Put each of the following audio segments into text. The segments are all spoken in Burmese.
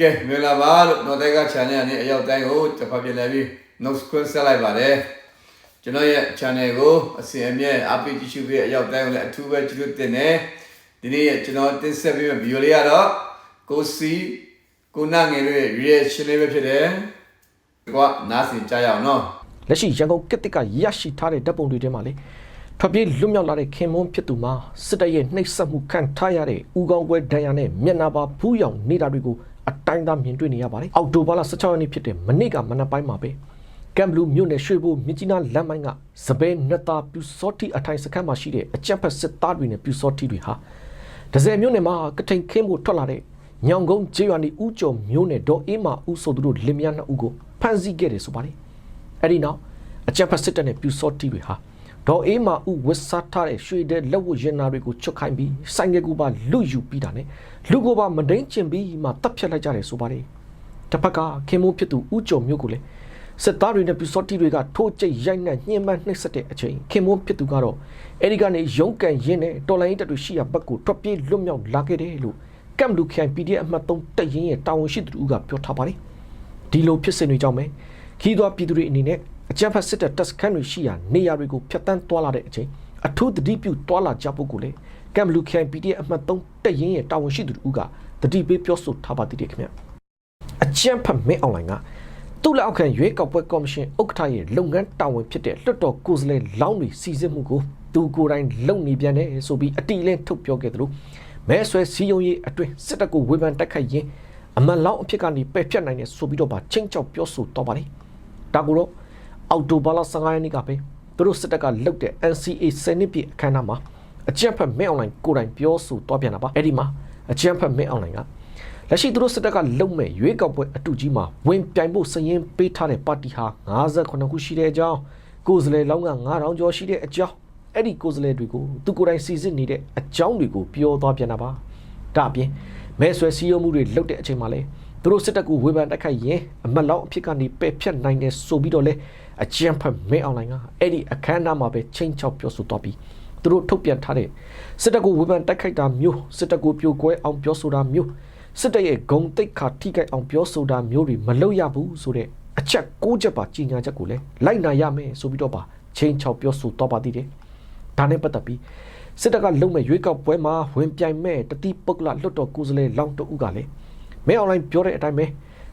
ကဲမင်္ဂလာပါလို့တော့တဲ့က channel နဲ့အရောက်တိုင်းကိုတစ်ဖက်ပြန်လဲပြီး note square ဆက်လိုက်ပါတယ်ကျွန်တော်ရဲ့ channel ကိုအစီအမြဲအပိကြည့်ရှုပြီးအရောက်တိုင်းကိုလည်းအထူးပဲကြည့်လို့တင်တယ်ဒီနေ့ကျွန်တော်တင်ဆက်ပေးမယ့် video လေးကတော့ကိုစီကိုနာငယ်ရဲ့ reaction လေးပဲဖြစ်တယ်ကွာနားစင်ကြရအောင်နော်လက်ရှိရန်ကုန်ကစ်တစ်ကရရှိထားတဲ့ဓာတ်ပုံတွေထဲမှာလေထွက်ပြေးလွတ်မြောက်လာတဲ့ခင်မွန်းဖြစ်သူမှာစစ်တပ်ရဲ့နှိပ်စက်မှုခံထားရတဲ့ဦးကောင်းပွဲဒဏ်ရာနဲ့မျက်နှာပါဖူးယောင်နေတာတွေကို အတိုင်းသားမြင်တွေ့နေရပါတယ်အောက်တိုဘာလ16ရက်နေ့ဖြစ်တဲ့မနေ့ကမနက်ပိုင်းမှာပဲကမ်ဘလူးမြို့နယ်ရွှေဘိုမြကြီးနားလမ်းပိုင်းကစပယ်နတာပြူစောတိအထိုင်စခန်းမှာရှိတဲ့အကြက်ဖက်စစ်သားတွေနဲ့ပြူစောတိတွေဟာဒဇယ်မြို့နယ်မှာကထိန်ခင်းဖို့ထွက်လာတဲ့ညောင်ကုန်းကျေးရွာနေဦးကျော်မြို့နယ်ဒေါ်အေးမာဦးဆိုသူတို့လင်မယားနှစ်ဦးကိုဖမ်းဆီးခဲ့တယ်ဆိုပါတယ်အဲ့ဒီနောက်အကြံဖက်စစ်တပ်နဲ့ပြူစောတီတွေဟာ ဒေါ်အေးမာဦးဝစ်စားထားတဲ့ရွှေတဲ့လက်ဝတ်ရင်နာတွေကိုချွတ်ခိုင်းပြီးဆိုင်ကယ်ကူပါလူယူပြီးတာနဲ့လူကိုပါမဒိန်ကျင်ပြီးမှတပ်ဖြတ်လိုက်ကြတယ်ဆိုပါတယ်တစ်ဖက်ကခင်မိုးဖြစ်သူဦးကျော်မျိုးကိုလည်းစစ်သားတွေနဲ့ပြူစောတီတွေကထိုးကျိတ်ရိုက်နှက်ညှဉ်းပန်းနှိပ်စက်တဲ့အချိန်ခင်မိုးဖြစ်သူကတော့အဲဒီကနေရုန်းကန်ရင်းနဲ့တော်လိုင်းတပ်တွေရှိရာဘက်ကိုထွက်ပြေးလွတ်မြောက်လာခဲ့တယ်လို့ကမ်လူခိုင် PDF အမှတ်3တပ်ရင်းရဲ့တာဝန်ရှိသူကပြောထားပါတယ်ဒီလိုဖြစ်စဉ်တွေကြောင့်ပဲခီးသွွားပြည်သူတွေအနေနဲ့ အကြမ်းဖက်စစ်တပ်တပ်စခန်းတွေရှိရာနေရာတွေကိုဖျက်ဆီးသွားလာတဲ့အချိန်အထူးတတိပြုသွားလာကြဖို့ကိုလေကမ်ဘလူခိုင် PDF အမှတ်3တက်ရင်ရဲ့တာဝန်ရှိသူတို့ကတတိပေးပြောဆိုထားပါသေးတယ်ခင်ဗျအကြမ်းဖက်မင်းအွန်လိုင်းကသူ့လက်အောက်ခံရွေးကောက်ပွဲကော်မရှင်ဥက္ကဋ္ဌရဲ့လုပ်ငန်းတာဝန်ဖြစ်တဲ့လွှတ်တော်ကိုယ်စားလှယ်လောင်းတွေစီစစ်မှုကိုသူကိုယ်တိုင်လုပ်နေပြန်တယ်ဆိုပြီးအတီလင်းထုတ်ပြောခဲ့သလိုမဲဆွဲစီယုံရေးအတွင်းစစ်တပ်ကိုဝေဖန်တိုက်ခိုက်ရင်းအမန်လောင်းအဖြစ်ကနေပယ်ဖြတ်နိုင်တယ်ဆိုပြီးတော့ဗချင်းချောက်ပြောဆိုတော့ပါတယ်ဒါကိုတော့ အောက်တိုဘာလ15ရက်နေ့ကပဲသူတို့စစ်တပ်ကလုတ်တဲ့ NCA 10နှစ်ပြည့်အခမ်းအနားမှာအကြံဖက်မင်းအွန်လိုင်းကိုယ်တိုင်ပြောဆိုသွားပြန်တာပါအဲ့ဒီမှာအကြံဖက်မင်းအွန်လိုင်းကလက်ရှိသူတို့စစ်တပ်ကလုတ်မဲ့ရွေးကောက်ပွဲအတူကြီးမှာဝင်ပြိုင်ဖို့စရင်ပေးထားတဲ့ပါတီဟာ58ခုရှိတဲ့အကြောင်းကိုယ်စားလှယ်လောင်းက9000ကျော်ရှိတဲ့အကြောင်းအဲ့ဒီကိုယ်စားလှယ်တွေကိုသူကိုယ်တိုင်စီစစ်နေတဲ့အကြောင်းတွေကိုပြောသွားပြန်တာပါဒါအပြင်မဲဆွဲစည်းရုံးမှုတွေလုပ်တဲ့အချိန်မှာလဲ သူတို့စစ်တပ်ကိုဝေဖန်တိုက်ခိုက်ရင်အမတ်လောက်အဖြစ်ကနေပယ်ဖြတ်နိုင်တယ်ဆိုပြီးတော့လဲအကြံဖက်မဲအွန်လိုင်းကအဲ့ဒီအခမ်းအနားမှာပဲချိန်ချောက်ပြောဆိုသွားပြီးသူတို့ထုတ်ပြန်ထားတဲ့စစ်တပ်ကိုဝေဖန်တိုက်ခိုက်တာမျိုးစစ်တပ်ကိုပြိုကွဲအောင်ပြောဆိုတာမျိုးစစ်တပ်ရဲ့ဂုံတိတ်ခါထိခိုက်အောင်ပြောဆိုတာမျိုးတွေမလုပ်ရဘူးဆိုတဲ့အချက်၉ချက်ပါကြီးညာချက်ကိုလည်းလိုက်နာရမယ်ဆိုပြီးတော့ပါချိန်ချောက်ပြောဆိုတော့ပါသေးတယ်ဒါနဲ့ပတ်သက်ပြီးစစ်တပ်ကလုံမဲ့ရွေးကောက်ပွဲမှာဝင်ပြိုင်မဲ့တတိပုဂ္ဂလလွတ်တော်ကိုယ်စားလှယ်လောင်းတအုပ်ကလည်း မဲအွန်လိုင်းပြောတဲ့အတိုင်းပဲ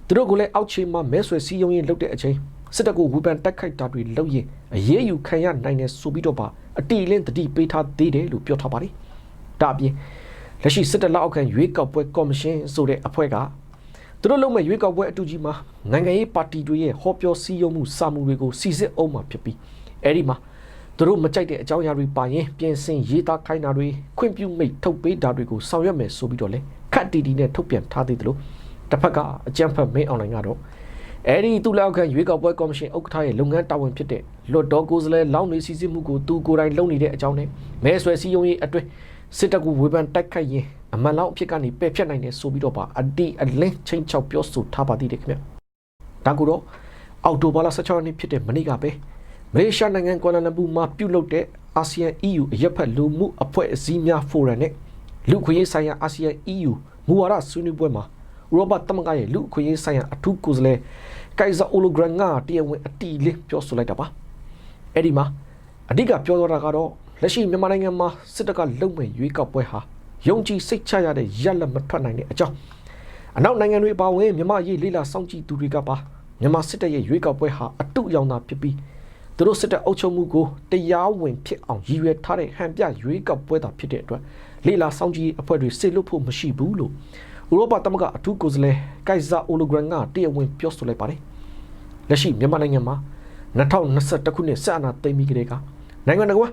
သူတို့ကလည်းအောက်ခြေမှာမဲဆွယ်စည်းရုံးရေးလုပ်တဲ့အချိန်စစ်တပ်ကိုဝေဖန်တိုက်ခိုက်တာတွေလုပ်ရင်အရေးယူခံရနိုင်တယ်ဆိုပြီးတော့ပါအတီလင်းတတိပေးထားသေးတယ်လို့ပြောထားပါတယ်။ဒါအပြင်လက်ရှိစစ်တပ်လက်အောက်ခံရွေးကောက်ပွဲကော်မရှင်ဆိုတဲ့အဖွဲ့ကသူတို့လုပ်မဲ့ရွေးကောက်ပွဲအတူကြီးမှာနိုင်ငံရေးပါတီတွေရဲ့ဟောပြောစည်းရုံးမှုစာမှုတွေကိုစီစစ်အောင်မှာဖြစ်ပြီးအဲဒီမှာသူတို့မကြိုက်တဲ့အကြောင်းအရာတွေပါရင်ပြင်ဆင်ရေးသားခိုင်းတာတွေခွင့်ပြုမိတ်ထုတ်ပေးတာတွေကိုဆောင်ရွက်မယ်ဆိုပြီးတော့လေ ခတ်တီတီနဲ့ထုတ်ပြန်ထားသေးတယ်လို့တစ်ဖက်ကအကြံဖတ်မင်းအွန်လိုင်းကတော့အဲ့ဒီသူ့လက်အောက်ခံရွေးကောက်ပွဲကော်မရှင်ဥက္ကဋ္ဌရဲ့လုပ်ငန်းတာဝန်ဖြစ်တဲ့လွတ်တော်ကိုယ်စားလှယ်လောင်းနေစီစစ်မှုကိုသူကိုယ်တိုင်လုပ်နေတဲ့အကြောင်းနဲ့မဲဆွဲစည်းရုံးရေးအတွင်းစစ်တပ်ကဝေဖန်တိုက်ခိုက်ရင်အမှန်လောက်အဖြစ်ကနေပယ်ဖြတ်နိုင်တယ်ဆိုပြီးတော့ပါအတီအလင်းချင်းချောက်ပြောဆိုထားပါသေးတယ်ခင်ဗျဒါကူတော့အောက်တိုဘာလ16ရက်နေ့ဖြစ်တဲ့မနေ့ကပဲမလေးရှားနိုင်ငံကွာလာလမ်ပူမှာပြုလုပ်တဲ့အာဆီယံ EU အရက်ဖက်လူမှုအဖွဲ့အစည်းများဖိုရမ်နဲ့ လူခွင့်ရေးဆိုင်ရာအာဆီယံ EU မူဝါဒဆွေးနွေးပွဲမှာဥရောပသမဂ္ဂရဲ့လူအခွင့်အရေးဆိုင်ရာအထူးကိုယ်စားလှယ်ကိုင်ဇာအိုလိုဂရန်ကတရားဝင်အတီလင်းပြောဆိုလိုက်တာပါအဲ့ဒီမှာအဓိကပြောတော့တာကတော့လက်ရှိမြန်မာနိုင်ငံမှာစစ်တပ်ကလုံမဲ့ရွေးကောက်ပွဲဟာယုံကြည်စိတ်ချရတဲ့ရက်လက်မထွက်နိုင်တဲ့အကြောင်းအနောက်နိုင်ငံတွေပါဝင်မြန်မာရေးလေးလာစောင့်ကြည့်သူတွေကပါမြန်မာစစ်တပ်ရဲ့ရွေးကောက်ပွဲဟာအတုအယောင်သာဖြစ်ပြီး သူတို့စစ်တပ်အုပ်ချုပ်မှုကိုတရားဝင်ဖြစ်အောင်ရည်ရွယ်ထားတဲ့ဟန်ပြရွေးကောက်ပွဲသာဖြစ်တဲ့အတွက်လေးလာစောင့်ကြည့်အဖွဲ့တွေစစ်လို့ဖို့မရှိဘူးလို့ဥရောပသမဂ္ဂအထူးကိုယ်စားလှယ်ကိုက်ဇာအိုလိုဂရန်ကတရားဝင်ပြောဆိုလိုက်ပါတယ်။လက်ရှိမြန်မာနိုင်ငံမှာ2021ခုနှစ်ဆက်အနာသိမ်းပြီးကလေးကနိုင်ငံတော်က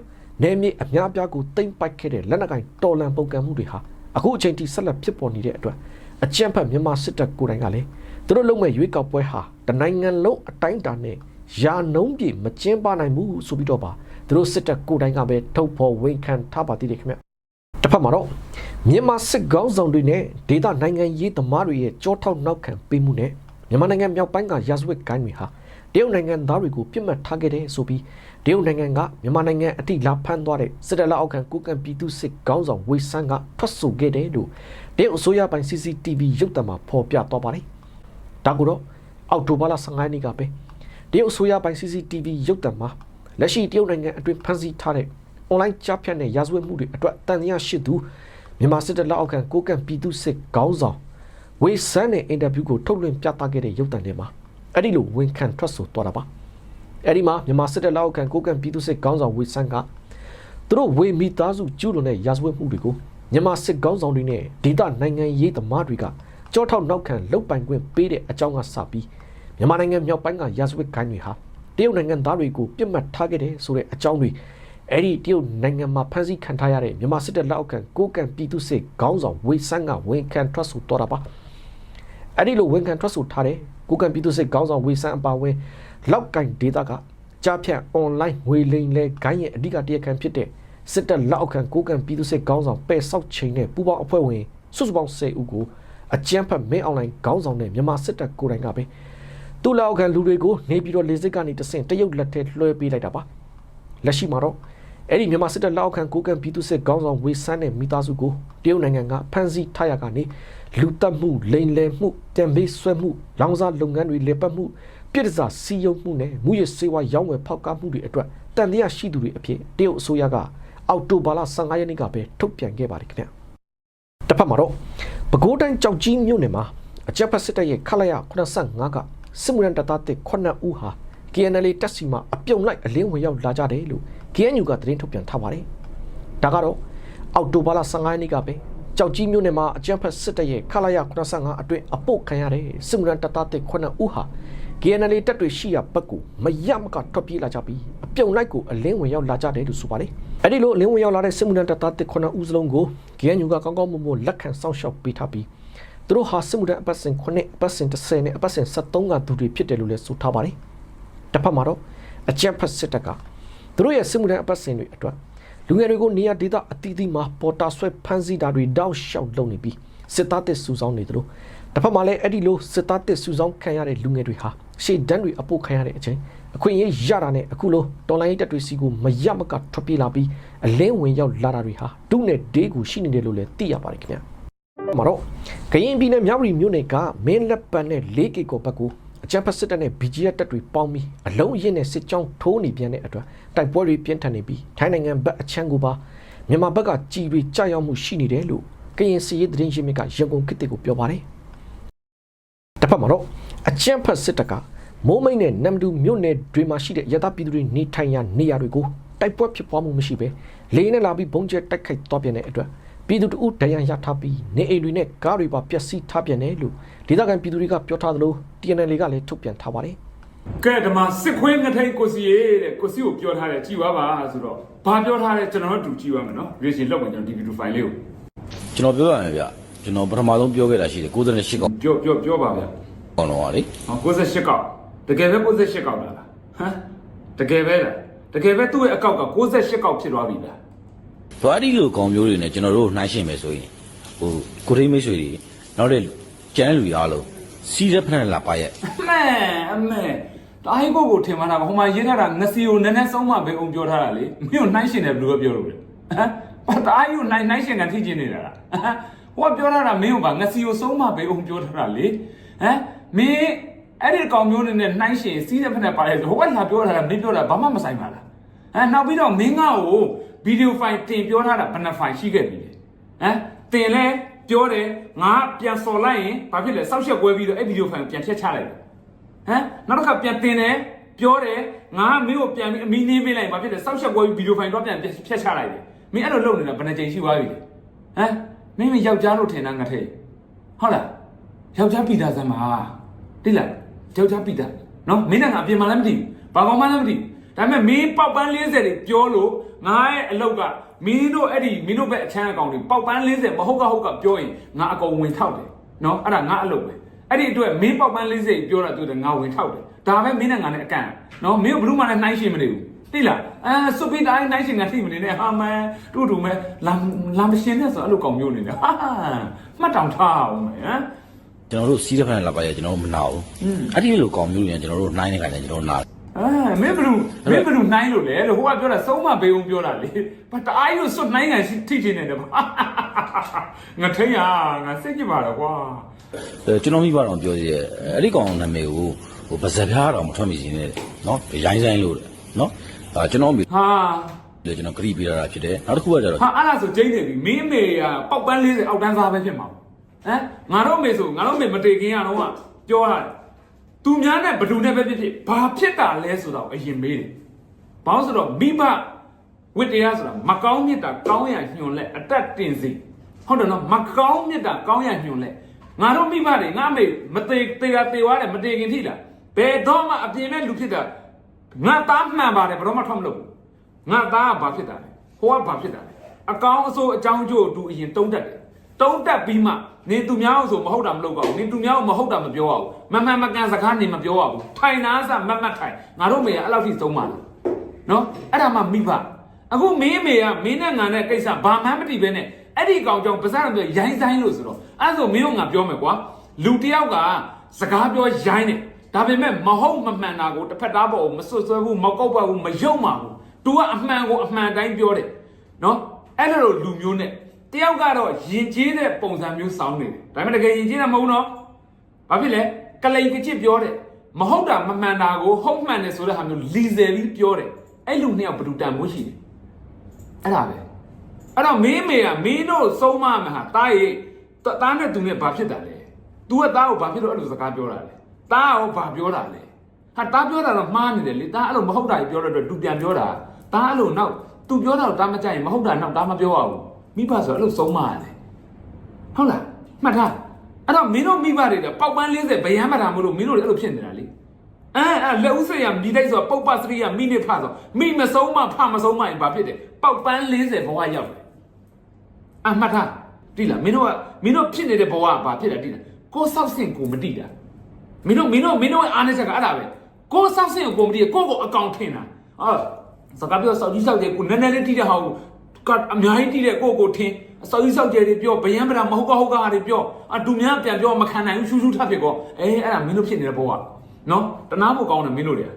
နေမြေအများအပြားကိုသိမ်းပိုက်ခဲ့တဲ့လက်နက်ကင်တော်လန်ပုံကံမှုတွေဟာအခုအချိန်ထိဆက်လက်ဖြစ်ပေါ်နေတဲ့အတွက်အကြံဖက်မြန်မာစစ်တပ်ကိုယ်တိုင်ကလည်းသူတို့လုံမဲ့ရွေးကောက်ပွဲဟာတနိုင်ငံလုံးအတိုင်းအတာနဲ့ ယာနှုံးပြေမကျင်းပနိုင်ဘူးဆိုပြီးတော့ပါသူတို့စစ်တပ်ကိုယ်တိုင်ကပဲထုတ်ဖော်ဝန်ခံထားပါသေးတယ်ခင်ဗျတစ်ဖက်မှာတော့မြန်မာစစ်ကောင်းဆောင်တွေနဲ့ဒေသနိုင်ငံရေးသမားတွေရဲ့ကြောထောက်နောက်ခံပေးမှုနဲ့မြန်မာနိုင်ငံမြောက်ပိုင်းကရာဇဝတ်ကိုင်းတွေဟာတရုတ်နိုင်ငံသားတွေကိုပြစ်မှတ်ထားခဲ့တယ်ဆိုပြီးတရုတ်နိုင်ငံကမြန်မာနိုင်ငံအတိလာဖမ်းသွားတဲ့စစ်တပ်လက်အောက်ခံကုကံပြည်သူစစ်ကောင်းဆောင်ဝေဆန်းကထွက်ဆိုခဲ့တယ်လို့တရုတ်အစိုးရပိုင် CCTV ရုပ်သံမှာဖော်ပြသွားပါတယ်။ဒါကိုတော့အောက်တိုဘာလ15ရက်နေ့ကပဲ တရုတ်အစိုးရပိုင် CCTV ရုပ်သံမှာလက်ရှိတရုတ်နိုင်ငံအတွင်းဖမ်းဆီးထားတဲ့ online ကြားဖြတ်တဲ့ရာဇဝတ်မှုတွေအတွက်တန်တရားရှိသူမြန်မာစစ်တပ်လက်အောက်ခံကိုကံပြည်သူစစ်ကောင်းဆောင်ဝေဆန်းတဲ့အင်တာဗျူးကိုထုတ်လွှင့်ပြသခဲ့တဲ့ရုပ်သံထဲမှာအဲ့ဒီလိုဝန်ခံထွက်ဆိုသွားတာပါအဲ့ဒီမှာမြန်မာစစ်တပ်လက်အောက်ခံကိုကံပြည်သူစစ်ကောင်းဆောင်ဝေဆန်းကသူတို့ဝေမိသားစုကျူးလွန်တဲ့ရာဇဝတ်မှုတွေကိုမြန်မာစစ်ကောင်းဆောင်တွေနဲ့ဒေသနိုင်ငံရေးသမားတွေကကြောထောက်နောက်ခံလုတ်ပိုင်ခွင့်ပေးတဲ့အကြောင်းကစပြီး မြန်မာနိုင်ငံမြောက်ပိုင်းကရာဇဝတ်ဂိုင်းတွေဟာတရုတ်နိုင်ငံသားတွေကိုပြစ်မှတ်ထားခဲ့တယ်ဆိုတဲ့အကြောင်းတွေအဲ့ဒီတရုတ်နိုင်ငံမှာဖမ်းဆီးခံထားရတဲ့မြန်မာစစ်တပ်လက်အောက်ခံကိုကံပြည်သူစစ်ခေါင်းဆောင်ဝေဆန်းကဝန်ခံထွက်ဆိုတော့တာပါအဲ့ဒီလိုဝန်ခံထွက်ဆိုထားတဲ့ကိုကံပြည်သူစစ်ခေါင်းဆောင်ဝေဆန်းအပါအဝင်လောက်ကင်ဒေတာကကြားဖြတ် online ငွေလိမ်လဲဂိုင်းရဲ့အဓိကတရားခံဖြစ်တဲ့စစ်တပ်လက်အောက်ခံကိုကံပြည်သူစစ်ခေါင်းဆောင်ပဲ့ဆောက်ချိန်နဲ့ပူပေါင်းအဖွဲ့ဝင်စုစုပေါင်း10ဦးကိုအကြမ်းဖက်မင်းအွန်လိုင်းခေါင်းဆောင်တဲ့မြန်မာစစ်တပ်ကိုယ်တိုင်ကပဲ သူ့လက်အောက်ခံလူတွေကိုနေပြည်တော်လေစစ်ကနေတဆင့်တရုတ်လက်ထဲလွှဲပေးလိုက်တာပါလက်ရှိမှာတော့အဲ့ဒီမြန်မာစစ်တပ်လက်အောက်ခံကိုကံပြည်သူစစ်ကောင်းဆောင်ဝေဆန်းတဲ့မိသားစုကိုတရုတ်နိုင်ငံကဖမ်းဆီးထားရကနေလူတက်မှုလိန်လယ်မှုတံပေးဆွဲမှုလောင်စာလုပ်ငန်းတွေလေပတ်မှုပြည်ထစာစီယုံမှုနဲ့မူရစေဝါရောင်းဝယ်ဖောက်ကားမှုတွေအတွက်တန်တရားရှိသူတွေအဖြစ်တရုတ်အစိုးရကအောက်တိုဘာလ15ရက်နေ့ကပဲထုတ်ပြန်ခဲ့ပါတယ်ခင်ဗျတစ်ဖက်မှာတော့ပဲခူးတိုင်းကြောက်ကြီးမြို့နယ်မှာအကြက်ဖက်စစ်တပ်ရဲ့ခလာရ85က စစ်မှုရန်တပ်သားတစ်9ဦးဟာ KNL တက်စီမှာအပြုံလိုက်အလင်းဝင်ရောက်လာကြတယ်လို့ KNU ကသတင်းထုတ်ပြန်ထားပါတယ်။ဒါကတော့အောက်တိုဘာလ15ရက်နေ့ကပဲကြောက်ကြီးမြို့နယ်မှာအကြမ်းဖက်စစ်တပ်ရဲ့ခလာရ85အတွင်းအပုတ်ခံရတဲ့စစ်မှုရန်တပ်သားတစ်9ဦးဟာ KNL တပ်တွေရှိရာဘက်ကိုမရမကထွက်ပြေးလာကြပြီးအပြုံလိုက်ကိုအလင်းဝင်ရောက်လာကြတယ်လို့ဆိုပါတယ်။အဲဒီလိုအလင်းဝင်ရောက်လာတဲ့စစ်မှုရန်တပ်သားတစ်9ဦးစလုံးကို KNU ကကောင်းကောင်းမွန်မွန်လက်ခံစောင့်ရှောက်ပေးထားပြီး သူတို့ဟာစစ်မှုရန်အပတ်စဉ်9အပတ်စဉ်10နဲ့အပတ်စဉ်73ကသူတွေဖြစ်တယ်လို့လည်းဆိုထားပါတယ်။တစ်ဖက်မှာတော့အကြမ်းဖက်စစ်တပ်ကသူတို့ရဲ့စစ်မှုထမ်းအပတ်စဉ်တွေအတွက်လူငယ်တွေကိုနေရာဒေသအသီးသီးမှာပေါ်တာဆွဲဖမ်းဆီးတာတွေတောက်လျှောက်လုပ်နေပြီးစစ်သားတစ်စုဆောင်းနေတယ်လို့တစ်ဖက်မှာလည်းအဲ့ဒီလိုစစ်သားတစ်စုဆောင်းခံရတဲ့လူငယ်တွေဟာရှေ့တန်းတွေအပုတ်ခံရတဲ့အချိန်အခွင့်အရေးရတာနဲ့အခုလိုတော်လိုင်းရေးတပ်တွေစီကိုမရမကထွက်ပြေးလာပြီးအလင်းဝင်ရောက်လာတာတွေဟာဒုနဲ့ဒေးကိုရှိနေတယ်လို့လည်းသိရပါတယ်ခင်ဗျာ မှာတော့ကရင်ပြည်နယ်မြောက်ရီမြို့နယ်ကမင်းလက်ပံနဲ့ 4K ကိုဘက်ကိုအကြမ်းဖက်စစ်တပ်နဲ့ BGF တပ်တွေပေါင်းပြီးအလုံးအရင်နဲ့စစ်ကြောင်းထိုးနေပြန်တဲ့အတွက်တိုက်ပွဲတွေပြင်းထန်နေပြီးထိုင်းနိုင်ငံဘက်အချမ်းကိုပါမြန်မာဘက်ကကြည်တွေကြောက်ရွံ့မှုရှိနေတယ်လို့ကရင်စီရေးသတင်းရင်းမြစ်ကရန်ကုန်ခေတ်တစ်ကိုပြောပါတယ်တစ်ဖက်မှာတော့အကြမ်းဖက်စစ်တပ်ကမိုးမိတ်နဲ့နမ်ဒူမြို့နယ်တွေမှာရှိတဲ့ရသပြည်သူတွေနေထိုင်ရာနေရာတွေကိုတိုက်ပွဲဖြစ်ပွားမှုမရှိဘဲလေနဲ့လာပြီးဘုံကျဲတိုက်ခိုက်သွားပြန်တဲ့အတွက် ပြည်သူတို့ဒဏ်ရာရထားပြီးနေအိမ်တွေနဲ့ကားတွေပါပျက်စီးထားပြန်တယ်လို့ဒေသခံပြည်သူတွေကပြောထားသလို TNL ကလည်းထုတ်ပြန်ထားပါတယ် ကဲဒီမှာစစ်ခွေးငထိန်ကိုစီရေတဲ့ကိုစီကိုပြောထားတယ်ကြည်ပါပါဆိုတော့ဘာပြောထားလဲကျွန်တော်တို့တူကြည်ပါမယ်နော်ရေရှင်လောက်မယ်ကျွန်တော်ဒီဗီဒီယိုဖိုင်လေးကို ကျွန်တော်ပြောရမယ်ဗျကျွန်တော်ပထမဆုံးပြောခဲ့တာရှိတယ်98កောက် ပြောပြောပြောပါဗျာ ကောင်တော့ကလေ ဟော68កောက်တကယ်ပဲ68កောက်လားဟမ်တကယ်ပဲလားတကယ်ပဲသူ့ရဲ့အကောက်က68កောက်ဖြစ်သွားပြီလား ဘာဒီလိုကောင်မျိုးတွေနဲ့ကျွန်တော်တို့နှိုင်းရှင်းမယ်ဆိုရင်ဟိုကိုရိမိတ်ဆွေတွေနောက်တဲ့ကျန်တဲ့လူအားလုံးစီးရက်ဖက်နဲ့လာပါရဲ့အမဲအမဲတာဟိကိုကိုထင်မှန်းတာဟိုမှာရေးထားတာငစီကိုနည်းနည်းဆုံးမပဲအောင်ပြောထားတာလေမင်းကိုနှိုင်းရှင်တယ်ဘယ်လိုပဲပြောလို့လဲဟမ်ဘာတာဟိကိုနှိုင်းနှိုင်းရှင်ကန်ထိကျင်နေတာလားဟမ်ဟိုကပြောထားတာမင်းကငစီကိုဆုံးမပဲအောင်ပြောထားတာလေဟမ်မင်းအဲ့ဒီကောင်မျိုးတွေနဲ့နှိုင်းရှင်စီးတဲ့ဖက်နဲ့ပါလေဆိုဟိုကလာပြောထားတာမင်းပြောတာဘာမှမဆိုင်ပါလား ဟမ်နောက်ပြီးတော့မင်းကကိုဗီဒီယိုဖိုင်တင်ပြောထားတာဘယ်နှဖိုင်ရှိခဲ့ပြီလဲဟမ်တင်လဲပြောတယ်ငါပြန်စော်လိုက်ရင်ဘာဖြစ်လဲစောက်ချက်ကွဲပြီးတော့အဲ့ဗီဒီယိုဖိုင်ကိုပြန်ဖြတ်ချလိုက်တယ်ဟမ်နောက်တစ်ခါပြန်တင်တယ်ပြောတယ်ငါမင်းကိုပြန်ပြီးအမီးနှင်းပေးလိုက်ဘာဖြစ်လဲစောက်ချက်ပွဲဗီဒီယိုဖိုင်တော့ပြန်ဖြတ်ချလိုက်တယ်မင်းအဲ့လိုလုပ်နေတာဘယ်နှကြိမ်ရှိသွားပြီလဲဟမ်မင်းမယောက်ျားလို့ထင်တာငါထဲဟုတ်လားယောက်ျားပိတာစမ်းပါတိလားယောက်ျားပိတာနော်မင်းကငါအပြင်မှာလည်းမသိဘူးဘာကောင်မှလည်းမသိဘူး ဒါပေမဲ့မင်းပေါက်ပန်း40တွေပြောလို့ငါရဲ့အလောက်ကမင်းတို့အဲ့ဒီမင်းတို့ဘက်အချမ်းအကောင်တွေပေါက်ပန်း40မဟုတ်ကဟုတ်ကပြောရင်ငါအကောင်ဝင်ထောက်တယ်နော်အဲ့ဒါငါအလုပ်ပဲအဲ့ဒီအတွက်မင်းပေါက်ပန်းလေးစိတ်ပြောတာသူကငါဝင်ထောက်တယ်ဒါပဲမင်းနဲ့ငါနဲ့အကန့်နော်မင်းကဘလူးမနဲ့နှိုင်းရှင်မနေဘူးသိလားအဲစွပီတိုင်းနှိုင်းရှင်ကသိမနေနဲ့ဟာမန်တို့တို့မဲ့လာလာမရှင်နဲ့ဆိုအဲ့လိုကောင်မျိုးနေတယ်ဟာမှတ်တောင်ထားအောင်မယ်ဟမ်ဒကျွန်တော်တို့စီးတဲ့ဖက်နဲ့လာပါရဲ့ကျွန်တော်တို့မနာဘူးအဲ့ဒီလိုကောင်မျိုးတွေနဲ့ကျွန်တော်တို့နှိုင်းနေကြတယ်ကျွန်တော်တို့နာတယ် အဲမင်းဘလူမင်းဘလူနှိုင်းလို့လေလို့ဟိုကပြောတာသုံးမဘေးုံပြောတာလေဘာတအားကြီးစွတ်နှိုင်းကန်ရှိထိချင်နေတယ်ဗျငါထိန်ရငါစိတ်ကြည့်ပါတော့ကွာအဲကျွန်တော်မိဘတော်ပြောသေးတယ်အဲ့ဒီကောင်နာမည်ကိုဟိုဗဇက်ပြားတော်မထွက်မိစင်းနဲ့နော်ရိုင်းဆိုင်လို့နော်အာကျွန်တော်မိဟာလေကျွန်တော်ဂရိပေးရတာဖြစ်တယ်နောက်တစ်ခုကကျတော့ဟာအဲ့ဒါဆိုကျိန်းနေပြီမင်းအမေကပေါက်ပန်း40အောက်တန်းစားပဲဖြစ်မှာဟမ်ငါတို့အမေဆိုငါတို့အမေမတေခင်ရတော့ကပြောတာ သူများနဲ့ဘယ်သူနဲ့ပဲဖြစ်ဖြစ်ဘာဖြစ်တာလဲဆိုတော့အရင်မေးတယ်ဘာလို့ဆိုတော့မိဘဝိတရားဆိုတာမကောင်းမြတ်တာကောင်းရညွန်လက်အတက်တင်စီဟုတ်တယ်နော်မကောင်းမြတ်တာကောင်းရညွန်လက်ငါတို့မိဘတွေငါအမေမသေးသေးတာသေသွားတယ်မတေခင်ထိလားဘယ်တော့မှအပြင်မဲ့လူဖြစ်တာငါသားမှန်ပါတယ်ဘယ်တော့မှထွက်မလို့ဘူးငါသားကဘာဖြစ်တာလဲဟိုကဘာဖြစ်တာလဲအကောင်အဆိုးအကြောင်းကျိုးတူအရင်တုံးတက်တယ် တုံးတက်ပြီးမှနေသူများအောင်ဆိုမဟုတ်တာမလုပ်ပါဘူးနေသူများအောင်မဟုတ်တာမပြောရဘူးမမှန်မကန်စကားနေမပြောရဘူးထိုင်နာစမတ်မတ်ထိုင်ငါတို့မေကအဲ့လောက်ထိသုံးပါလားနော်အဲ့ဒါမှမိဘအခုမင်းမေကမင်းနဲ့ငါနဲ့ကိစ္စဘာမှမတည်ပဲနဲ့အဲ့ဒီကောင်ကြောင့်ပါစံပြောရိုင်းဆိုင်လို့ဆိုတော့အဲ့ဒါဆိုမင်းတို့ငါပြောမယ်ကွာလူတယောက်ကစကားပြောရိုင်းတယ်ဒါပေမဲ့မဟုတ်မမှန်တာကိုတစ်ဖက်သားပေါ်ကိုမစွတ်စွဲဘူးမကောက်ပါဘူးမယုံပါဘူး तू ကအမှန်ကိုအမှန်တိုင်းပြောတယ်နော်အဲ့လိုလူမျိုးနဲ့ တယောက်ကတော့ယဉ်ကျေးတဲ့ပုံစံမျိုးစောင်းနေတယ်ဒါပေမဲ့တကယ်ယဉ်ကျေးတာမဟုတ်နော်ဘာဖြစ်လဲကလိန်ကချစ်ပြောတယ်မဟုတ်တာမမှန်တာကိုဟုတ်မှန်တယ်ဆိုတဲ့ဟာမျိုးလီဆယ်ပြီးပြောတယ်အဲ့လူနှစ်ယောက်ဘယ်သူတန်မိုးရှိတယ်အဲ့ဒါပဲအဲ့တော့မင်းမေကမင်းတို့ဆုံးမမှာဟာတားရဲ့တားနဲ့သူနဲ့ဘာဖြစ်တာလဲ तू ကတားကိုဘာဖြစ်လို့အဲ့လိုစကားပြောတာလဲတားရောဘာပြောတာလဲဟာတားပြောတာတော့မှားနေတယ်လေတားအဲ့လိုမဟုတ်တာကြီးပြောတဲ့အတွက်သူပြန်ပြောတာတားအဲ့လိုနောက်သူပြောတာတော့တားမကြိုက်ရင်မဟုတ်တာနောက်တားမပြောရဘူး မိဘဆိုအဲ့လိုဆုံးမရတယ်ဟုတ်လားမှတ်ထားအဲ့တော့မင်းတို့မိဘတွေလည်းပေါက်ပန်း40ဗယံမတာမလို့မင်းတို့လည်းအဲ့လိုဖြစ်နေတာလေအဲအဲ့လက်ဥစိရမိလိုက်ဆိုပုပ္ပစရိယမိနစ်ဖဆိုမိမဆုံးမဖမဆုံးမရင်ဘာဖြစ်တယ်ပေါက်ပန်း40ဘဝရောက်တယ်အမှတ်ထားတိလားမင်းတို့ကမင်းတို့ဖြစ်နေတဲ့ဘဝကဘာဖြစ်လဲတိလားကိုယ်ဆောက်ဆင့်ကိုမတိတာမင်းတို့မင်းတို့မင်းတို့ရဲ့အားနေချက်ကအဲ့ဒါပဲကိုယ်ဆောက်စင်ကိုမတည်ကိုယ့်ကိုအကောင်ထင်တာအာစကားပြောစောက်ကြီးစောက်တယ်ကိုနည်းနည်းလေးတိတဲ့ဟာကို ကအများကြီးတိတဲ့ကိုယ့်ကိုထင်စောက်ကြီးစောက်တယ်တွေပြောဗယံပဒမဟုတ်ကဟုတ်ကဟာတွေပြောအတူများပြန်ပြောမခံနိုင်ဘူးရှူးရှူးထပ်ဖြစ်ကောအေးအဲ့ဒါမင်းတို့ဖြစ်နေတဲ့ဘောကနော်တနာဖို့ကောင်းတယ်မင်းတို့တွေက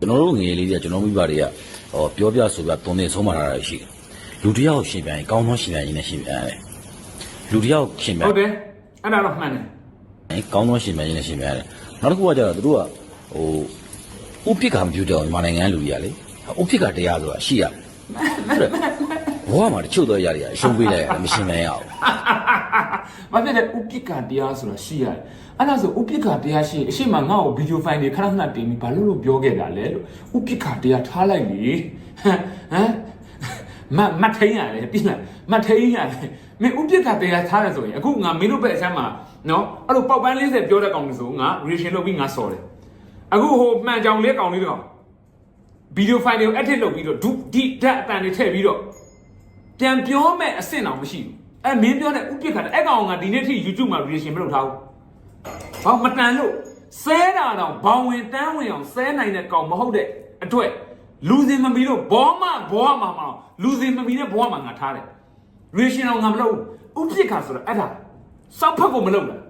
ကျွန်တော်တို့ငယ်လေးတွေကကျွန်တော်မိဘတွေကဟောပြောပြဆိုပြတုံးနေဆုံးမလာတာရှိတယ်လူတစ်ယောက်ရှင်ပြန်ရင်ကောင်းသောရှင်ပြန်ရင်လည်းရှင်ပြန်ရတယ်လူတစ်ယောက်ရှင်ပြန်ဟုတ်တယ်အဲ့ဒါတော့မှန်တယ်အဲကောင်းသောရှင်ပြန်ရင်လည်းရှင်ပြန်ရတယ်နောက်တစ်ခုကကျတော့သူတို့ကဟိုဥပိ္ပခမပြုတော့မြန်မာနိုင်ငံလူကြီးကလေဥပိ္ပခတရားဆိုတာရှိရတယ် ဘဝမှာတချို့တော့ရရတယ်အရှုံးပေးလိုက်ရတယ်မရှင်ပြန်ရအောင်မဖြစ်တဲ့ဥပိ္ပကတရားဆိုတာရှိရတယ်အဲ့ဒါဆိုဥပိ္ပကတရားရှိရင်အရှိမငါ့ကိုဗီဒီယိုဖိုင်တွေခဏခဏတင်ပြီးဘာလို့လို့ပြောခဲ့တာလဲလို့ဥပိ္ပကတရားထားလိုက်လေဟမ်ဟမ်မမထိန်ရတယ်ပြီလားမထိန်ရတယ်မင်းဥပိ္ပကတရားထားရဆိုရင်အခုငါမင်းတို့ဘက်အချမ်းမှာနော်အဲ့လိုပေါက်ပန်း40ပြောတဲ့ကောင်တွေဆိုငါ reaction လုပ်ပြီးငါစော်တယ်အခုဟိုမှန်ကြောင်လေးကောင်လေးတကောင် ဗီဒီယိုဖိုင်တွေကို edit လုပ်ပြီးတော့ဒုဒီဓာတ်အတန်တွေထည့်ပြီးတော့ပြန်ပြောမဲ့အဆင့်တော့မရှိဘူးအဲမင်းပြောတဲ့ဥပိ္ပခတ်အဲ့ကောင်ကဒီနေ့ထိ YouTube မှာ reaction မလုပ်ထားဘူးဘာမတန်လို့ဆဲတာတော့ဘောင်ဝင်တန်းဝင်အောင်ဆဲနိုင်တဲ့ကောင်မဟုတ်တဲ့အတွက်လူစင်မမီလို့ဘောမဘောမှာမအောင်လူစင်မမီတဲ့ဘောမှာငါထားတယ် reaction တော့ငါမလုပ်ဘူးဥပိ္ပခတ်ဆိုတော့အဲ့ဒါစောက်ဖက်ကိုမလုပ်လား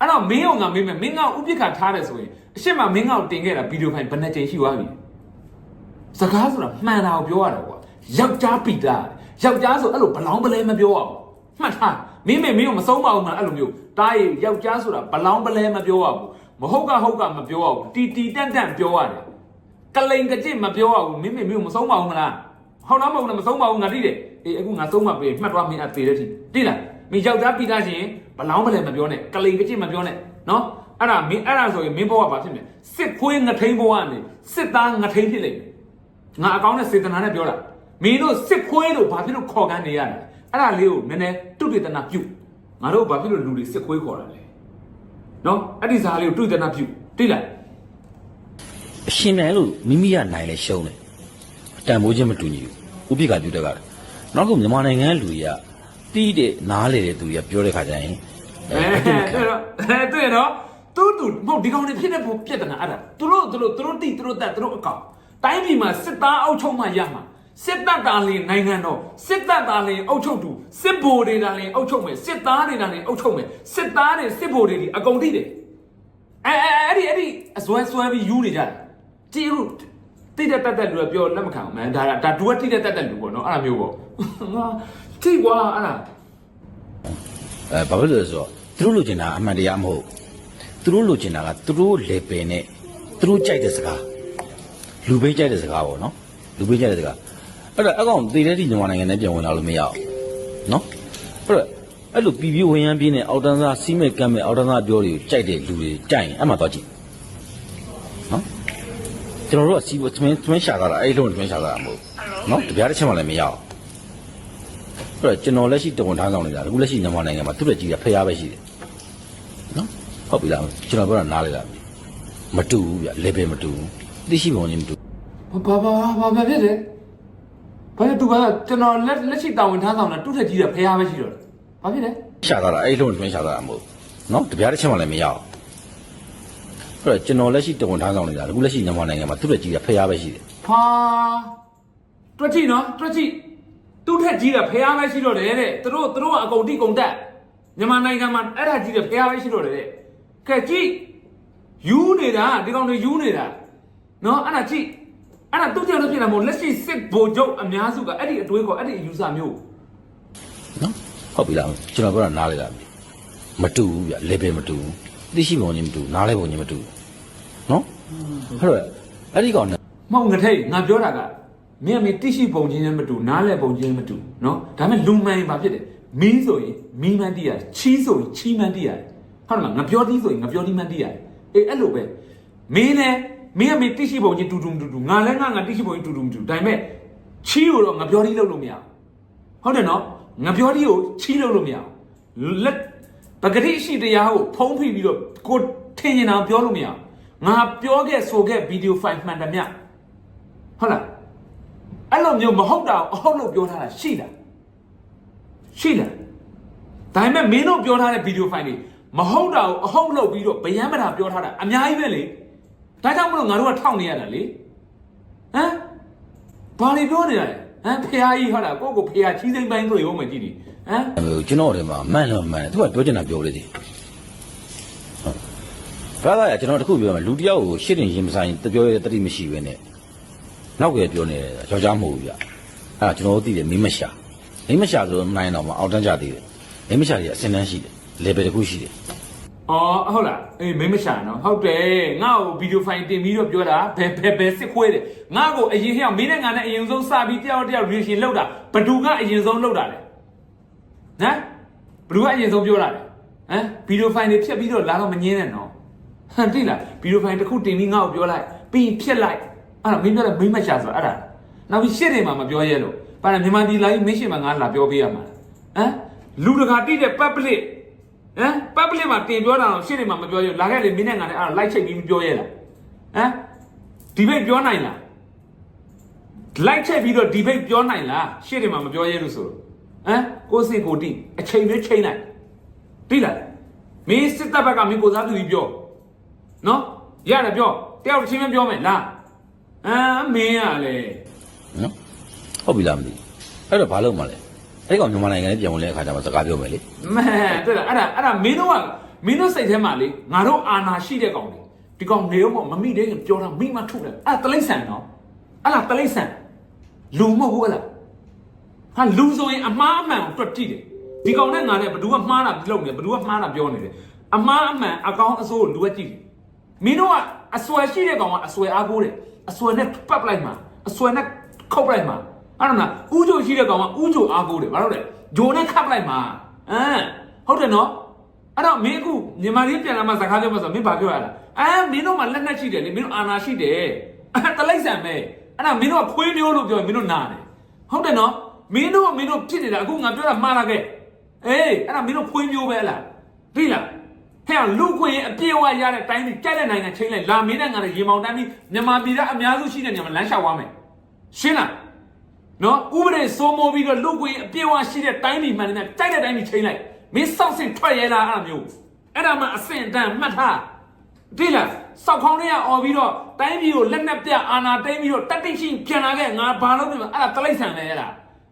အဲ့တော့မင်းအောင်ငါမင်းမယ်မင်းကဥပိ္ပခတ်ထားတယ်ဆိုရင်အရှိမမင်းကတင်ခဲ့တာဗီဒီယိုဖိုင်ဘယ်နှကြိမ်ရှိသွားပြီ စကားဆိုတာမှန်တာကိုပြောရတာကွာယောက်ျားပီတာယောက်ျားဆိုအဲ့လိုဘလောင်းပလဲမပြောရဘူးမှတ်ထားမင်းမေမင်းကိုမဆုံးပါဘူးမလားအဲ့လိုမျိုးတားရယောက်ျားဆိုတာဘလောင်းပလဲမပြောရဘူးမဟုတ်ကဟုတ်ကမပြောရဘူးတီတီတန့်တန့်ပြောရတယ်ကလိန်ကကြစ်မပြောရဘူးမင်းမေမင်းကိုမဆုံးပါဘူးမလားဟောက်တော့မဟုတ်လားမဆုံးပါဘူးငါတိတယ်အေးအခုငါဆုံးမပေးမှတ်သွားမင်းအသေးတဲ့ထိတိလားမင်းယောက်ျားပီတာရှင်ဘလောင်းပလဲမပြောနဲ့ကလိန်ကကြစ်မပြောနဲ့နော်အဲ့ဒါမင်းအဲ့ဒါဆိုရင်မင်းဘဝဘာဖြစ်မလဲစစ်ခွေးငထိန်ဘဝကနေစစ်သားငထိန်ဖြစ်လိမ့်မယ် ငါအကောင်းနဲ့စေတနာနဲ့ပြောတာမင်းတို့စစ်ခွေးလို့ဘာဖြစ်လို့ခေါ်ကန်းနေရလဲအဲ့ဒါလေးကိုနည်းနည်းတုတေတနာပြုငါတို့ဘာဖြစ်လို့လူတွေစစ်ခွေးခေါ်တာလဲနော်အဲ့ဒီစားလေးကိုတုတေတနာပြုတိလားအရှင်ပြန်လို့မိမိကနိုင်လဲရှုံးတယ်တန်ဖိုးချင်းမတူညီဘူးဥပိ္ပခပြုတဲ့ကနောက်ခုမြန်မာနိုင်ငံလူကြီးကတီးတဲ့နားလေတဲ့သူကြီးကပြောတဲ့ခါကျရင်အဲအဲ့တော့အဲ့တွေ့တော့တူတူမဟုတ်ဒီကောင်တွေဖြစ်တဲ့ပုံပြက်တနာအဲ့ဒါသူတို့သူတို့သူတို့တိသူတို့တက်သူတို့အကောင် တိုင်းပြည်မှာစစ်သားအောက်ချုပ်မှရမှာစစ်တပ်သားလင်နိုင်ငံတော်စစ်တပ်သားလင်အုပ်ချုပ်သူစစ်ဘိုလ်တွေကလင်အုပ်ချုပ်မယ်စစ်သားတွေကလင်အုပ်ချုပ်မယ်စစ်သားတွေစစ်ဘိုလ်တွေဒီအကုန်တိတယ်အဲအဲအဲ့ဒီအဲ့ဒီအစွဲစွဲပြီးယူနေကြတယ်ကြည့်လို့တိတဲ့တက်တက်လူကပြောလက်မခံဘူးမန်ဒါဒါဒူကတိတဲ့တက်တက်လူပေါ့နော်အဲ့လိုမျိုးပေါ့ငါတိကွာအဲ့ဒါအဲဘာဖြစ်လို့လဲဆိုတော့သူတို့လိုချင်တာအမှန်တရားမဟုတ်သူတို့လိုချင်တာကသူတို့ level နဲ့သူတို့ကြိုက်တဲ့စကား လူပေးကြိုက်တဲ့စကားပေါ့နော်လူပေးကြိုက်တဲ့စကားအဲ့တော့အကောင်တည်တဲ့ဒီမြန်မာနိုင်ငံနဲ့ပြန်ဝင်လာလို့မရအောင်နော်အဲ့တော့အဲ့လိုပြည်ပြည်ဝင်ရန်ပြင်းနဲ့အောက်တန်းစားစီးမဲ့ကမ်းမဲ့အောက်တန်းစားပြောတွေကိုကြိုက်တဲ့လူတွေကြိုက်ရင်အဲ့မှာတော့ကြည့်နော်ကျွန်တော်တို့ကစီးပွားသမင်းသမင်းရှာတာအဲ့လုံးသမင်းရှာတာမဟုတ်နော်တပြားတစ်ချက်မှလည်းမရအောင်အဲ့တော့ကျွန်တော်လက်ရှိတဝန်ထမ်းဆောင်နေတာအခုလက်ရှိမြန်မာနိုင်ငံမှာသူ့ရဲ့ကြီးတာဖျားပဲရှိတယ်နော်ဟုတ်ပြီလားကျွန်တော်ပြောတာနားလေလားမတူဘူးဗျ level မတူဘူး သိရှိပုံချင်းမတူဘာဘာဘာဘာဘာဖြစ်တယ်ဘာလဲသူကကျွန်တော်လက်လက်ရှိတာဝန်ထမ်းဆောင်တာတုထက်ကြီးတယ်ဖះပဲရှိတော့တယ်ဘာဖြစ်လဲရှာတာအဲ့လုံးတွင်းရှာတာမဟုတ်နော်တပြားတစ်ချက်မှလည်းမရအောင်အဲ့တော့ကျွန်တော်လက်ရှိတဝန်ထမ်းဆောင်နေတာအခုလက်ရှိမြန်မာနိုင်ငံမှာသူ့ရဲ့ကြီးတာဖျားပဲရှိတယ်ဟာတွက်ကြည့်နော်တွက်ကြည့်တုထက်ကြီးတယ်ဖះပဲရှိတော့တယ်တဲ့သူတို့သူတို့ကအကုန်တိကုန်တက်မြန်မာနိုင်ငံမှာအဲ့ဒါကြီးတယ်ဖះပဲရှိတော့တယ်တဲ့ကဲကြည့်ယူနေတာဒီကောင်တွေယူနေတာ နော်အဲ့ဒါကြည့်အဲ့ဒါသူ့ကြောင့်လို့ဖြစ်တာမဟုတ်လက်ရှိစစ်ဘိုလ်ချုပ်အများစုကအဲ့ဒီအတွေးခေါ်အဲ့ဒီအယူဆမျိုးနော်ဟုတ်ပြီလားကျွန်တော်ပြောတာနားလေလားမတူဘူးဗျ level မတူဘူးသိရှိပုံချင်းမတူနားလဲပုံချင်းမတူနော်အဲ့တော့အဲ့ဒီကောင်မဟုတ်ငထိတ်ငါပြောတာကမင်းအမေသိရှိပုံချင်းနဲ့မတူနားလဲပုံချင်းမတူနော်ဒါပေမဲ့လူမှန်ဘာဖြစ်တယ်မင်းဆိုရင်မင်းမှန်တိရချီးဆိုရင်ချီးမှန်တိရဟုတ်လားငါပြောတိဆိုရင်ငါပြောတိမှန်တိရအေးအဲ့လိုပဲမင်းလည်း မင်းအမေတိရှိပုံချင်းတူတူမတူတူငါလည်းငါငါတိရှိပုံချင်းတူတူမတူဒါပေမဲ့ချီးကိုတော့ငါပြောသီးလုပ်လို့မရဘူးဟုတ်တယ်နော်ငါပြောသီးကိုချီးလုပ်လို့မရဘူးလက်ပဂတိရှိတရားကိုဖုံးဖိပြီးတော့ကိုထင်နေတာပြောလို့မရဘူးငါပြောခဲ့ဆိုခဲ့ဗီဒီယိုဖိုင်မှန်တယ်မြတ်ဟုတ်လားအဲ့လိုမျိုးမဟုတ်တာကိုအဟုတ်လို့ပြောထားတာရှိလားရှိလားဒါပေမဲ့မင်းတို့ပြောထားတဲ့ဗီဒီယိုဖိုင်တွေမဟုတ်တာကိုအဟုတ်လို့ပြီးတော့ဗျမ်းမတာပြောထားတာအများကြီးပဲလေ ဒါကြောင့်မလို့ငါတို့ကထောက်နေရတာလေဟမ်ဘာတွေပြောနေတာလဲဟမ်ဖះကြီးဟုတ်လားကိုယ့်ကိုဖះချီးစိမ့်ပိုင်းဆိုရုံးမှကြည့်ဒီဟမ်ဟိုကျွန်တော်တို့မှာမှန်လို့မှန်တယ်သူကပြောချင်တာပြောလေသေးဟုတ်ဘာသာရကျွန်တော်တခုပြောမယ်လူတစ်ယောက်ကိုရှစ်တင်ရင်မဆိုင်တပြောရတဲ့တတိမရှိဘဲနဲ့နောက်ကပြောနေတယ်ယောက်ျားမဟုတ်ဘူးဗျအဲ့ဒါကျွန်တော်တို့သိတယ်မိမရှာမိမရှာဆိုတော့နိုင်တော့မှအောက်တန်းကြသေးတယ်မိမရှာကြီးအစင်တန်းရှိတယ် level တစ်ခုရှိတယ် အော်ဟုတ်လားအေးမင်းမရှာနော်ဟုတ်တယ်ငါ့ကိုဗီဒီယိုဖိုင်တင်ပြီးတော့ပြောတာဘယ်ဘယ်ဘယ်စစ်ခွဲတယ်ငါ့ကိုအရင်ဟျောက်မင်းနဲ့ငါနဲ့အရင်ဆုံးစပြီးတယောက်တယောက် reaction လောက်တာဘသူကအရင်ဆုံးလောက်တာလဲဟမ်ဘသူကအရင်ဆုံးပြောတာလဲဟမ်ဗီဒီယိုဖိုင်တွေဖြတ်ပြီးတော့လာတော့မငင်းနဲ့နော်ဟမ်တိလားဗီဒီယိုဖိုင်တစ်ခုတင်ပြီးငါ့ကိုပြောလိုက်ပြီးရင်ဖြတ်လိုက်အဲ့ဒါမင်းပြောတယ်မင်းမရှာဆိုတာအဲ့ဒါနောက်ပြီးရှစ်တယ်မှာမပြောရဲလို့ဘာလဲမြန်မာပြည်လာပြီးမင်းရှစ်မှာငါလာပြောပေးရမှာဟမ်လူတကာတိတဲ့ public ဟမ်ပတ်ပလစ်မှာတင်ပြောတာတော့ရှေ့တွေမှာမပြောရဘူးလာခဲ့လေမင်းနဲ့ငါနဲ့အဲ့ဒါလိုက်ချိတ်ပြီးမပြောရလားဟမ်ဒီဘိတ်ပြောနိုင်လားလိုက်ချိတ်ပြီးတော့ဒီဘိတ်ပြောနိုင်လားရှေ့တွေမှာမပြောရလို့ဆိုတော့ဟမ်ကိုစင်ကိုတိအချိန်လေးချိန်လိုက်တိလားမင်းစစ်တပ်ဘက်ကမင်းကိုစားသူကြီးပြောနော်ရတယ်ပြောတယောက်တစ်ချင်းမပြောမယ်လားဟမ်မင်းရလေနော်ဟုတ်ပြီလားမသိဘူးအဲ့တော့ဘာလုပ်မှလဲ အဲ့ဒီကောင်မြန်မာနိုင်ငံနဲ့ပြန်ဝင်တဲ့အခါကျမှစကားပြောမယ်လေမဲတဲ့လားအဲ့ဒါအဲ့ဒါမင်းတို့ကမင်းတို့စိတ်ထဲမှာလေငါတို့အာနာရှိတဲ့ကောင်တွေဒီကောင်နေတော့မမိတဲ့ရင်ပြောတာမိမထုတ်တယ်အဲ့ဒါတလိမ့်ဆန်နော်အဲ့ဒါတလိမ့်ဆန်လူမဟုတ်ဘူးလားဟာလူဆိုရင်အမားအမှန်ကိုတွက်ကြည့်တယ်ဒီကောင်နဲ့ငါနဲ့ဘယ်သူကမှားတာလုပ်နေဘယ်သူကမှားတာပြောနေတယ်အမားအမှန်အကောင်အစိုးကိုလူကကြည့်တယ်မင်းတို့ကအစွဲရှိတဲ့ကောင်ကအစွဲအားကိုးတယ်အစွဲနဲ့ပတ်ပလိုက်မှာအစွဲနဲ့ခုတ်ပလိုက်မှာ အဲ့ဒါကဥကြိုရှိတဲ့ကောင်ကဥကြိုအားကိုးတယ်ဘာလို့လဲဂျိုနဲ့ခတ်ပလိုက်မှာအမ်ဟုတ်တယ်နော်အဲ့တော့မင်းအခုမြန်မာပြည်ပြန်လာမှစကားပြောမှဆိုမင်းဘာပြောရလဲအဲမင်းတို့မှလက်နက်ရှိတယ်လေမင်းတို့အာနာရှိတယ်အဲတလိုက်ဆန်ပဲအဲ့ဒါမင်းတို့ကခွေးမျိုးလို့ပြောရင်မင်းတို့နာတယ်ဟုတ်တယ်နော်မင်းတို့ကမင်းတို့ဖြစ်နေတာအခုငါပြောတာမှားလာခဲ့အေးအဲ့ဒါမင်းတို့ခွေးမျိုးပဲလားသိလားဟဲ့လူခွေးအပြေဝရတဲ့တိုင်းပြည်ကြိုက်တဲ့နိုင်ငံချင်းလိုက်လာမင်းနဲ့ငါနဲ့ရေမောင်တန်းပြီးမြန်မာပြည်ကအများစုရှိတဲ့နေရာမှာလမ်းလျှောက်သွားမယ်ရှင်းလား နော်ဥပဒေစိုးမိုးပြီးတော့လူခွေးအပြေဝရှိတဲ့တိုင်းပြည်မှန်တယ်ကြိုက်တဲ့တိုင်းပြည်ချင်းလိုက်မင်းစောင့်စင်ထွက်ရဲလားအဲ့လိုမျိုးအဲ့ဒါမှအစင်တန်မှတ်ထားတိလားစောက်ခေါင်းတွေကអော်ပြီးတော့တိုင်းပြည်ကိုလက်နက်ပြအာဏာသိမ်းပြီးတော့တတိရှိပြန်လာခဲ့ငါဘာလို့ပြန်အဲ့ဒါတလိမ့်ဆန်ပဲအဲ့ဒါ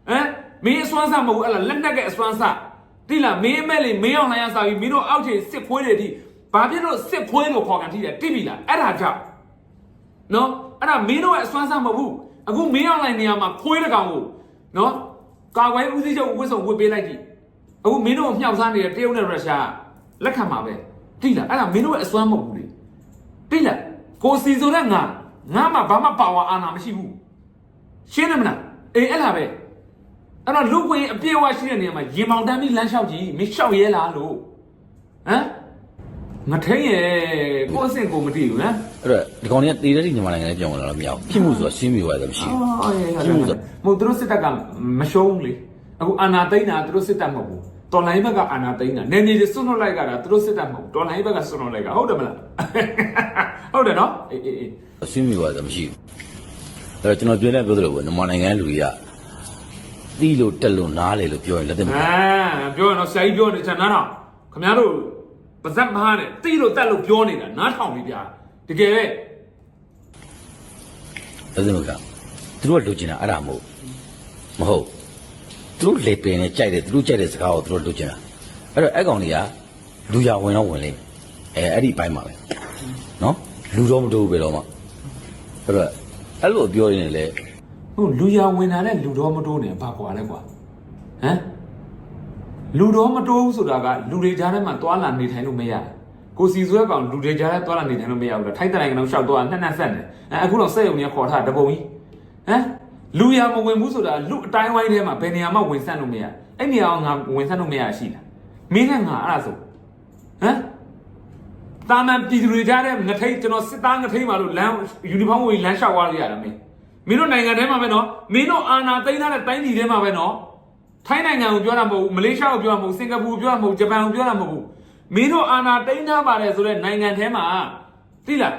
ဟမ်မင်းအစွမ်းစားမဟုတ်ဘူးအဲ့ဒါလက်နက်ကအစွမ်းစားတိလားမင်းအမဲလေးမင်းအောင်လိုက်ရစားပြီးမင်းတို့အောက်ခြေစစ်ခွေးတွေဒီဘာဖြစ်လို့စစ်ခွေးလို့ခေါ်ကန်ထိတယ်တိပြီလားအဲ့ဒါကြောင့်နော်အဲ့ဒါမင်းတို့ရဲ့အစွမ်းစားမဟုတ်ဘူး အခုမင်းအောင်လိုက်နေရာမှာခွေးတကောင်ကိုနော်ကာကွယ်ဦးစီးချုပ်ဝစ်စုံဝစ်ပေးလိုက်ကြည့်အခုမင်းတို့ကိုမြှောက်စားနေတဲ့တရုတ်နဲ့ရုရှားလက်ခံမှာပဲတိလားအဲ့ဒါမင်းတို့ရဲ့အစွမ်းမဟုတ်ဘူးလေတိလားကိုစီဆိုတဲ့ငါငါမှဘာမှပါဝါအာဏာမရှိဘူးရှင်းတယ်မလားအေးအဲ့လားပဲအဲ့တော့လူ့ဝင်အပြည့်အဝရှိတဲ့နေရာမှာရင်မောင်တန်းပြီးလမ်းလျှောက်ကြည့်မင်းလျှောက်ရဲလားလို့ဟမ် မထိန်ရဲ့ကိုယ့်အဆင့်ကိုမသိဘူးဟမ်အဲ့တော့ဒီကောင်တွေကတည်တဲ့ဒီမြန်မာနိုင်ငံလေးပြောင်းလာတော့မရဘူးဖြစ်မှုဆိုတာရှင်းပြရတယ်မရှိဘူးအော်ရရရမဟုတ်သူတို့စစ်တပ်ကမရှုံးလေအခုအာဏာသိမ်းတာသူတို့စစ်တပ်မဟုတ်ဘူးတော်လိုင်းဘက်ကအာဏာသိမ်းတာနေနေစွန့်လွတ်လိုက်ကတာသူတို့စစ်တပ်မဟုတ်ဘူးတော်လိုင်းဘက်ကစွန့်လွတ်လိုက်ကဟုတ်တယ်မလားဟုတ်တယ်နော်အေးအေးအေးရှင်းပြရတယ်မရှိဘူးအဲ့တော့ကျွန်တော်ပြောနေပြောသလိုပဲမြန်မာနိုင်ငံလူတွေကတီးလို့တက်လို့နားလေလို့ပြောရင်လက်သက်မခံအာပြောရင်တော့ဆရာကြီးပြောနေချင်နားထောင်ခင်ဗျားတို့ ပါဇက်မဟာနဲ့တိလို့တက်လို့ပြောနေတာနားထောင်ပြီဗျာတကယ်ပဲလက်သက်မခံသူတို့ကလိုချင်တာအဲ့ဒါမဟုတ်မဟုတ်သူတို့လေပင်နဲ့ကြိုက်တယ်သူတို့ကြိုက်တဲ့စကားကိုသူတို့လိုချင်တာအဲ့တော့အဲ့ကောင်တွေကလူရဝင်တော့ဝင်လိမ့်မယ်အဲအဲ့ဒီအပိုင်းပါပဲနော်လူတော့မတိုးဘူးပဲတော့မှအဲ့တော့အဲ့လိုပြောရင်းလေဟုတ်လူရဝင်တာနဲ့လူတော်မတိုးနေဘာကွာလဲကွာဟမ် လူတော်မတိုးဘူးဆိုတာကလူတွေကြားထဲမှာတွာလာနေထိုင်လို့မရဘူးကိုစီဆွဲကောင်လူတွေကြားထဲတွာလာနေထိုင်လို့မရဘူးလားထိုက်တဲ့နိုင်ငံတော့ရှောက်တော့နှစ်နှစ်ဆက်နေအဲအခုတော့စက်ရုံကြီးခေါ်ထားတပုံကြီးဟမ်လူရမဝင်ဘူးဆိုတာလူအတိုင်းဝိုင်းထဲမှာဘယ်နေရာမှဝင်ဆက်လို့မရအဲ့နေရာကငါဝင်ဆက်လို့မရရှိလားမင်းနဲ့ငါအဲ့ဒါဆိုဟမ်တာမန်ပြည်သူတွေကြားတဲ့ငထိတ်ကျွန်တော်စစ်သားငထိတ်มาလို့လမ်းယူနီဖောင်းဝေးလမ်းလျှောက်သွားလို့ရတာမင်းမင်းတို့နိုင်ငံထဲမှာပဲနော်မင်းတို့အာဏာသိမ်းထားတဲ့တိုင်းပြည်ထဲမှာပဲနော် ထိုင်းနိုင်ငံကိုပြောတာမဟုတ်ဘူးမလေးရှားကိုပြောတာမဟုတ်ဘူးစင်ကာပူကိုပြောတာမဟုတ်ဘူးဂျပန်ကိုပြောတာမဟုတ်ဘူးမင်းတို့အာဏာသိမ်းထားပါတယ်ဆိုတော့နိုင်ငံထဲမှာသိလား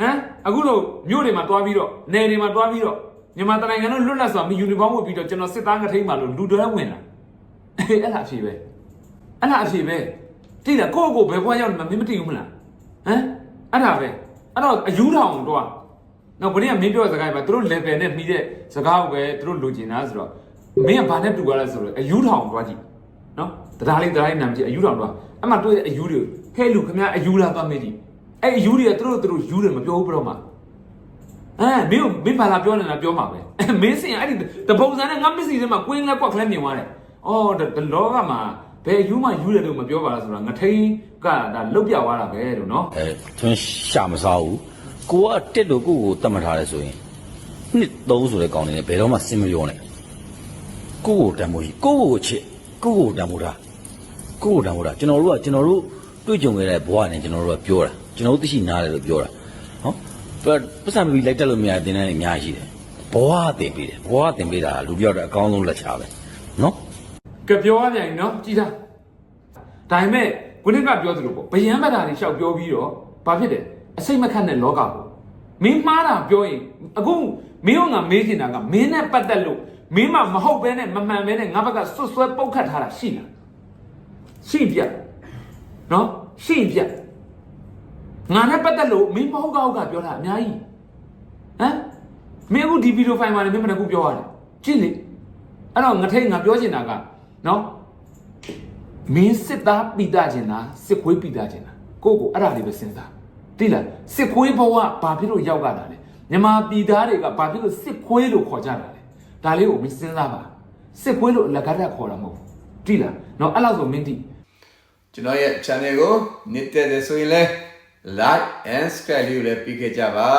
ဟမ်အခုလို့မြို့တွေမှာတွားပြီးတော့နယ်တွေမှာတွားပြီးတော့မြန်မာတိုင်းနိုင်ငံတို့လွတ်လပ်စွာမယူနီဖောင်းဝတ်ပြီးတော့ကျွန်တော်စစ်သားငထိတ်มาလို့လူတွေဝင်လာအေးအဲ့ဒါအဖြစ်ပဲအဲ့ဒါအဖြစ်ပဲတိတယ်ကိုယ့်ကိုယ်ဘယ်ဘွားရောက်နေမှမင်းမသိဘူးမလားဟမ်အဲ့ဒါပဲအဲ့တော့အယူထောင်တော့နောက်ဘယ်နည်းကမင်းပြောတဲ့စကားပဲသူတို့ level နဲ့ပြီးတဲ့စကားကိုပဲသူတို့လိုချင်တာဆိုတော့ မင်းကဘာနဲ့တူရလဲဆိုတော့အယူထောင်တော့ကြည့်နော်တရားလေးတရားလေးနာမကြည့်အယူထောင်တော့အဲ့မှာတွေ့တဲ့အယူတွေဟဲ့လူခမအယူလာသွားမေးကြည့်အဲ့အယူတွေကသူတို့သူတို့ယူတယ်မပြောဘူးဘရောမှာအဲမင်းမင်းဘာလာပြောနေတာပြောမှာပဲမင်းစင်အဲ့ဒီတပုံစံနဲ့ငါမစ္စည်းထဲမှာကွင်းလက်ကွက်ကလည်းမြင်သွားတယ်အော်ဒီလောကမှာဘယ်ယူမှယူတယ်လို့မပြောပါလားဆိုတာငထိန်ကဒါလုတ်ပြသွားတာပဲလို့နော်အဲသွင်းရှာမစားဘူးကိုကတက်လို့ကိုကိုတတ်မှတ်ထားလဲဆိုရင်နှစ်သုံးဆိုတဲ့ကောင်နေနဲ့ဘယ်တော့မှစင်မပြောနဲ့ ကိုကိုတန်ဖိုးကြီးကိုကိုချစ်ကိုကိုတန်ဖိုးထားကိုကိုတန်ဖိုးထားကျွန်တော်တို့ကကျွန်တော်တို့တွေ့ကြုံခဲ့တဲ့ဘဝနဲ့ကျွန်တော်တို့ကပြောတာကျွန်တော်တို့သိရှိနားတယ်လို့ပြောတာဟောပတ်စံပြီးလိုက်တက်လို့မရတဲ့တင်းတန်းတွေအများကြီးရှိတယ်ဘဝတင်ပေးတယ်ဘဝတင်ပေးတာလူပြောက်တဲ့အကောင်းဆုံးလက်ချပဲနော်ကပြောရပြန်နော်ကြည်သားဒါပေမဲ့ခုနကပြောသလိုပေါ့ဗျံမတာတွေရှောက်ပြောပြီးတော့ဘာဖြစ်တယ်အစိတ်မခတ်တဲ့လောကပေါ့မင်းမှားတာပြောရင်အခုမင်းကငါမေးချင်တာကမင်းနဲ့ပတ်သက်လို့ မင်းမမဟုတ်ဘဲနဲ့မမှန်ဘဲနဲ့ငါဘက်ကဆွတ်ဆွဲပုတ်ခတ်ထားတာရှိလားရှိပြနော်ရှိပြငါနဲ့ပတ်သက်လို့မင်းမဟုတ်ကဟုတ်ကပြောတာအများကြီးဟမ်မင်းအခုဒီဗီဒီယိုဖိုင်မှာလည်းမင်းမတကူပြောရတယ်ကြည့်လေအဲ့တော့ငထိတ်ငါပြောချင်တာကနော်မင်းစစ်သားပိတာချင်တာစစ်ခွေးပိတာချင်တာကိုယ့်ကိုအဲ့ဒါလေးပဲစဉ်းစားသိလားစစ်ခွေးဘဝဘာဖြစ်လို့ရောက်လာတာလဲမြန်မာပြည်သားတွေကဘာဖြစ်လို့စစ်ခွေးလို့ခေါ်ကြတာလဲ ဒါလေးကိုမင်းစဉ်းစားပါစစ်ခွေးလို့အလကားတက်ခေါ်တာမဟုတ်ဘူးသိလားနော်အဲ့လောက်ဆိုမင်းသိကျွန်တော်ရဲ့ channel ကိုနှစ်သက်တယ်ဆိုရင်လည်း like and subscribe လေးကိုလည်းပြီးခဲ့ကြပါ